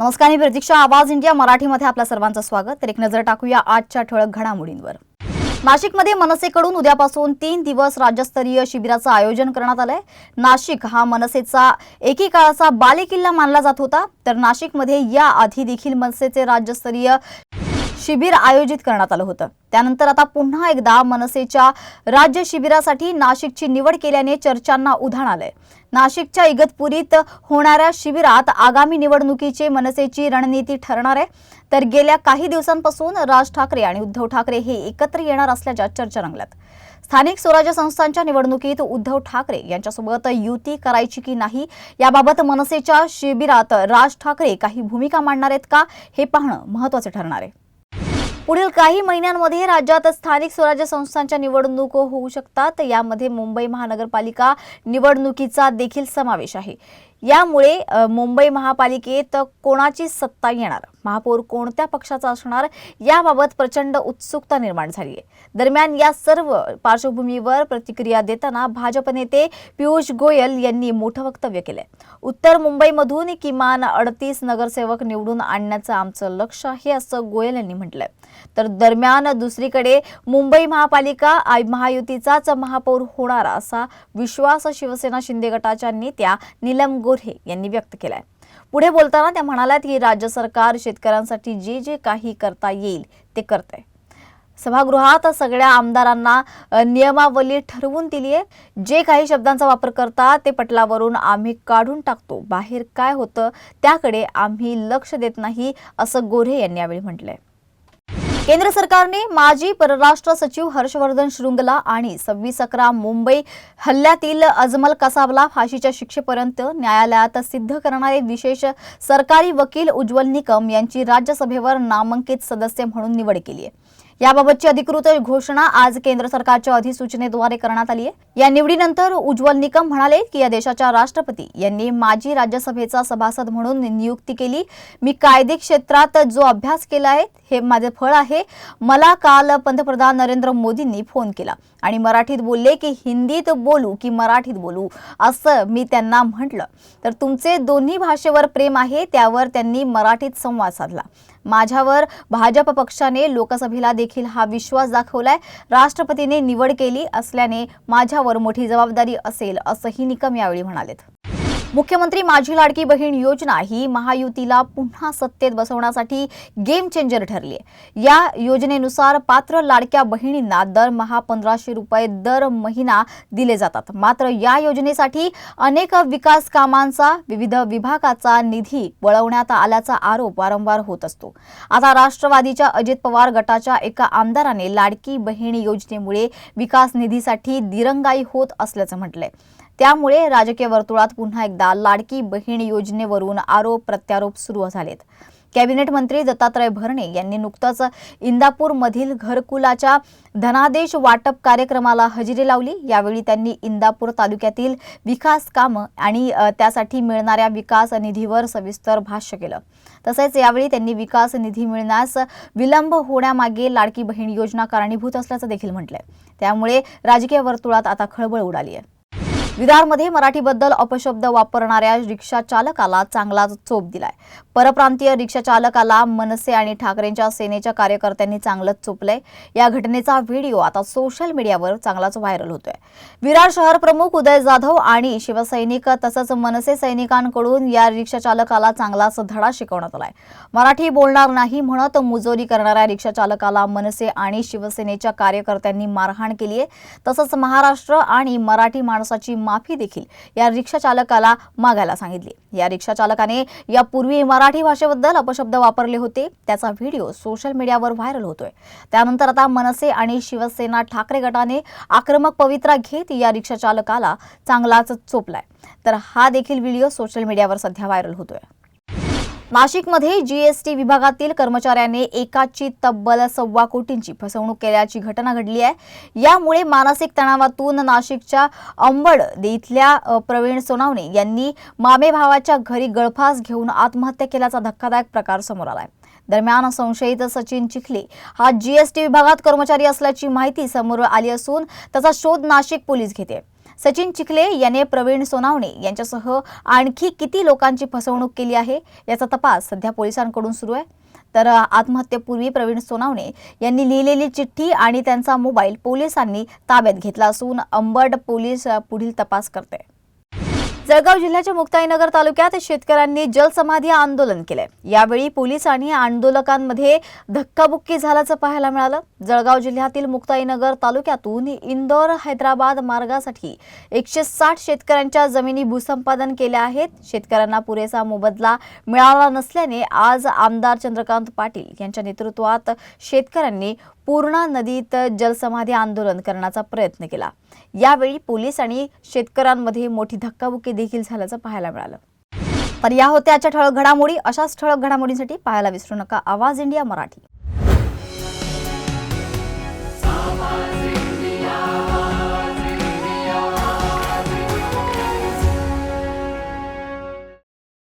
नमस्कार मी प्रतीक्षा. आवाज इंडिया मराठीमध्ये आपल्या सर्वांचं स्वागत. तर एक नजर टाकूया आजच्या ठळक घडामोडींवर. नाशिकमध्ये मनसेकडून उद्यापासून तीन दिवस राज्यस्तरीय शिबिराचं आयोजन करण्यात आलंय. नाशिक हा मनसेचा एकेकाळाचा बालेकिल्ला मानला जात होता. तर नाशिकमध्ये या आधी देखील मनसेचे राज्यस्तरीय शिबिर आयोजित करण्यात आलं होतं. त्यानंतर आता पुन्हा एकदा मनसेच्या राज्य शिबिरासाठी नाशिकची निवड केल्याने चर्चांना उधाण आलंय. नाशिकच्या इगतपुरीत होणाऱ्या शिबिरात आगामी निवडणुकीचे मनसेची रणनीती ठरणार आहे. तर गेल्या काही दिवसांपासून राज ठाकरे आणि उद्धव ठाकरे हे एकत्र येणार असल्याच्या चर्चा रंगल्यात. स्थानिक स्वराज्य संस्थांच्या निवडणुकीत उद्धव ठाकरे यांच्यासोबत युती करायची की नाही याबाबत मनसेच्या शिबिरात राज ठाकरे काही भूमिका मांडणार आहेत का हे पाहणं महत्वाचं ठरणार आहे. पुढील काही महिन्यांमध्ये राज्यात स्थानिक स्वराज्य संस्थांच्या निवडणूक होऊ शकतात. यामध्ये मुंबई महानगरपालिका निवडणुकीचा देखील समावेश आहे. यामुळे मुंबई महापालिकेत कोणाची सत्ता येणार? महापौर कोणत्या पक्षाचा असणार? याबाबत प्रचंड उत्सुकता निर्माण झाली आहे. दरम्यान या सर्व पार्श्वभूमीवर प्रतिक्रिया देताना भाजप नेते पियुष गोयल यांनी मोठं वक्तव्य केलंय. उत्तर मुंबईमधून किमान अडतीस नगरसेवक निवडून आणण्याचं आमचं लक्ष आहे असं गोयल यांनी म्हटलंय. तर दरम्यान दुसरीकडे मुंबई महापालिका महायुतीचाच महापौर होणार असा विश्वास शिवसेना शिंदे गटाच्या नेत्या नीलम गोऱ्हे यांनी व्यक्त केलाय. पुढे बोलताना त्या म्हणाल्यात की राज्य सरकार शेतकऱ्यांसाठी जे जे काही करता येईल ते करतंय. सभागृहात सगळ्या आमदारांना नियमावली ठरवून दिली आहे जे काही शब्दांचा वापर करतात ते पटलावरून आम्ही काढून टाकतो. बाहेर काय होतं त्याकडे आम्ही लक्ष देत नाही असं गोऱ्हे यांनी यावेळी म्हटलंय. केंद्र सरकारने माजी परराष्ट्र सचिव हर्षवर्धन शृंगला आणि सव्वीस अकरा मुंबई हल्ल्यातील अजमल कसाबला फाशीच्या शिक्षेपर्यंत न्यायालयात सिद्ध करणारे विशेष सरकारी वकील उज्ज्वल निकम यांची राज्यसभेवर नामांकित सदस्य म्हणून निवड केली आहे. याबाबतची अधिकृत घोषणा आज केंद्र सरकारच्या अधिसूचनेद्वारे करण्यात आली आहे. या निवडीनंतर उज्ज्वल निकम म्हणाले की या देशाच्या राष्ट्रपती यांनी माजी राज्यसभेचा सभासद म्हणून नियुक्ती केली. मी कायदे क्षेत्रात जो अभ्यास केला आहे हे माझे फळ आहे. मला काल पंतप्रधान नरेंद्र मोदींनी फोन केला आणि मराठीत बोलले की हिंदीत बोलू की मराठीत बोलू असं मी त्यांना म्हटलं. तर तुमचे दोन्ही भाषेवर प्रेम आहे त्यावर त्यांनी मराठीत संवाद साधला. माझ्यावर भाजप पक्षाने लोकसभेला देखील हा विश्वास दाखवलाय. राष्ट्रपतीने निवड केली असल्याने माझ्यावर मोठी जबाबदारी असेल असंही निकम यावेळी म्हणालेत. मुख्यमंत्री माझी लाडकी बहीण योजना ही महायुतीला पुन्हा सत्तेत बसवण्यासाठी गेम चेंजर ठरली आहे. या योजनेनुसार पात्र लाडक्या बहिणींना दरमहा पंधराशे रुपये दर महिना दिले जातात. मात्र या योजनेसाठी अनेक विकास कामांचा विविध विभागाचा निधी वळवण्यात आल्याचा आरोप वारंवार होत असतो. आता राष्ट्रवादीच्या अजित पवार गटाच्या एका आमदाराने लाडकी बहीण योजनेमुळे विकास निधीसाठी दिरंगाई होत असल्याचं म्हटलंय. त्यामुळे राजकीय वर्तुळात पुन्हा एकदा लाडकी बहीण योजनेवरून आरोप प्रत्यारोप सुरू झालेत. कॅबिनेट मंत्री दत्तात्रय भरणे यांनी नुकतंच इंदापूरमधील घरकुलाच्या धनादेश वाटप कार्यक्रमाला हजेरी लावली. यावेळी त्यांनी इंदापूर तालुक्यातील विकास कामं आणि त्यासाठी मिळणाऱ्या विकास निधीवर सविस्तर भाष्य केलं. तसेच यावेळी त्यांनी विकास निधी मिळण्यास विलंब होण्यामागे लाडकी बहीण योजना कारणीभूत असल्याचं देखील म्हटलंय. त्यामुळे राजकीय वर्तुळात आता खळबळ उडाली आहे विरारमध्ये मराठीबद्दल अपशब्द वापरणाऱ्या रिक्षा चालकाला चांगलाच चोप दिलाय. परप्रांतीय रिक्षा चालकाला मनसे आणि ठाकरेंच्या सेनेच्या कार्यकर्त्यांनी चांगलंच चोपलंय. या घटनेचा व्हिडिओ आता सोशल मीडियावर चांगलाच व्हायरल होतोय. विरार शहर प्रमुख उदय जाधव आणि शिवसैनिक तसंच मनसे सैनिकांकडून या रिक्षा चालकाला चांगलाच धडा शिकवण्यात आलाय. मराठी बोलणार नाही म्हणत मुजोरी करणाऱ्या रिक्षा चालकाला मनसे आणि शिवसेनेच्या कार्यकर्त्यांनी मारहाण केली आहे तसंच महाराष्ट्र आणि मराठी माणसाची माफी देखील या रिक्षा चालकाला मागायला सांगितली. या रिक्षा चालकाने यापूर्वी मराठी भाषेबद्दल अपशब्द वापरले होते. त्याचा व्हिडिओ सोशल मीडियावर व्हायरल होतोय. त्यानंतर आता मनसे आणि शिवसेना ठाकरे गटाने आक्रमक पवित्रा घेत या रिक्षा चालकाला चांगलाच चोपलाय. तर हा देखील व्हिडिओ सोशल मीडियावर सध्या व्हायरल होतोय. नाशिकमध्ये जीएसटी विभागातील कर्मचाऱ्याने एकाची तब्बल सव्वा कोटींची फसवणूक केल्याची घटना घडली आहे. यामुळे मानसिक तणावातून नाशिकच्या अंबड इथल्या प्रवीण सोनावणे यांनी मामे भावाच्या घरी गळफास घेऊन आत्महत्या केल्याचा धक्कादायक प्रकार समोर आलाय. दरम्यान संशयित सचिन चिखले हा जीएसटी विभागात कर्मचारी असल्याची माहिती समोर आली असून त्याचा शोध नाशिक पोलीस घेते. सचिन चिखले याने प्रवीण सोनावणे यांच्यासह आणखी किती लोकांची फसवणूक केली आहे याचा तपास सध्या पोलिसांकडून सुरू आहे. तर आत्महत्येपूर्वी प्रवीण सोनावणे यांनी लिहिलेली चिठ्ठी आणि त्यांचा मोबाईल पोलिसांनी ताब्यात घेतला असून अंबड पोलीस पुढील तपास करते. जळगाव जिल्ह्याच्या मुक्ताईनगर तालुक्यात शेतकऱ्यांनी जलसमाधी आंदोलन केलंय यावेळी पोलीस आणि आंदोलकांमध्ये धक्काबुक्की झाल्याचं पाहायला मिळालं. जळगाव जिल्ह्यातील मुक्ताईनगर तालुक्यातून इंदोर हैदराबाद मार्गासाठी एकशे साठ शेतकऱ्यांच्या जमिनी भूसंपादन केल्या आहेत. शेतकऱ्यांना पुरेसा मोबदला मिळाला नसल्याने आज आमदार चंद्रकांत पाटील यांच्या नेतृत्वात शेतकऱ्यांनी पूर्णा नदीत जलसमाधी आंदोलन करण्याचा प्रयत्न केला. यावेळी पोलीस आणि शेतकऱ्यांमध्ये मोठी धक्काबुक्की देखील झाल्याचं पाहायला मिळालं. तर या होत्या आजच्या ठळक घडामोडी. अशाच ठळक घडामोडींसाठी पाहायला विसरू नका. आवाज इंडिया मराठी.